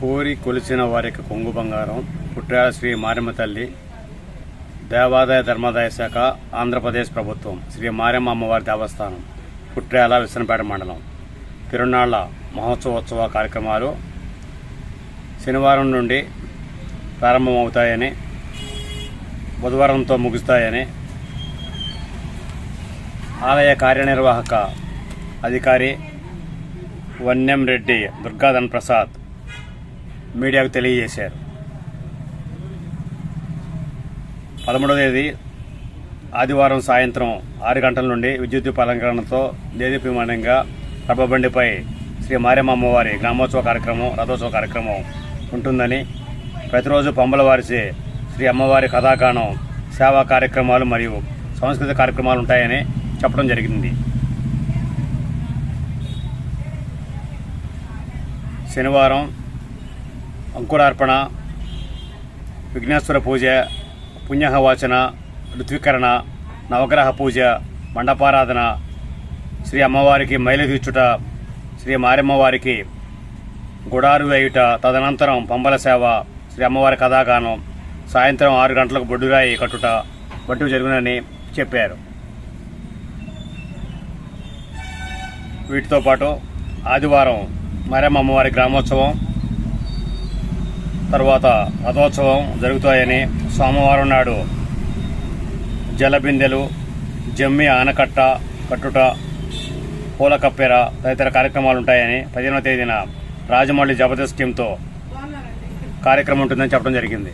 కోరి కొలిచిన వారికి కొంగు బంగారం. పుట్టాల శ్రీ మారెమ్మ తల్లి దేవాదాయ ధర్మాదాయ శాఖ ఆంధ్రప్రదేశ్ ప్రభుత్వం శ్రీ మారెమ్మ అమ్మవారి దేవస్థానం పుట్టాల విసనపేట మండలం. తిరునాళ్ళ మహోత్సవోత్సవ కార్యక్రమాలు శనివారం నుండి ప్రారంభమవుతాయని బుధవారంతో ముగుస్తాయని ఆలయ కార్యనిర్వాహక అధికారి వన్యం రెడ్డి దుర్గాధన్ ప్రసాద్ మీడియాకు తెలియజేశారు. పదమూడవ తేదీ ఆదివారం సాయంత్రం ఆరు గంటల నుండి విద్యుత్ అలంకరణతో దేదీప్యమానంగా రబ్బబండిపై శ్రీ మారేమ్మ అమ్మవారి గ్రామోత్సవ కార్యక్రమం రథోత్సవ కార్యక్రమం ఉంటుందని ప్రతిరోజు పంబల వారిసే శ్రీ అమ్మవారి కథాగానం సేవా కార్యక్రమాలు మరియు సాంస్కృతిక కార్యక్రమాలు ఉంటాయని చెప్పడం జరిగింది. శనివారం అంకురార్పణ విఘ్నేశ్వర పూజ పుణ్యహవాచన ఋత్వీకరణ నవగ్రహ పూజ మండపారాధన శ్రీ అమ్మవారికి మైలు తీర్చుట శ్రీ మారెమ్మవారికి గుడారు వేయుట తదనంతరం పంబల సేవ శ్రీ అమ్మవారి కథాగానం సాయంత్రం ఆరు గంటలకు బొడ్డురాయి కట్టుట వంటివి జరుగునని చెప్పారు. వీటితో పాటు ఆదివారం మారెమ్మ అమ్మవారి గ్రామోత్సవం తర్వాత రథోత్సవం జరుగుతాయని సోమవారం నాడు జలబిందెలు జమ్మి ఆనకట్ట కట్టుట పూల కప్పెర తదితర కార్యక్రమాలు ఉంటాయని పదిహేనవ తేదీన రాజమౌళి జబర్దస్త్ టీంతో కార్యక్రమం ఉంటుందని చెప్పడం జరిగింది.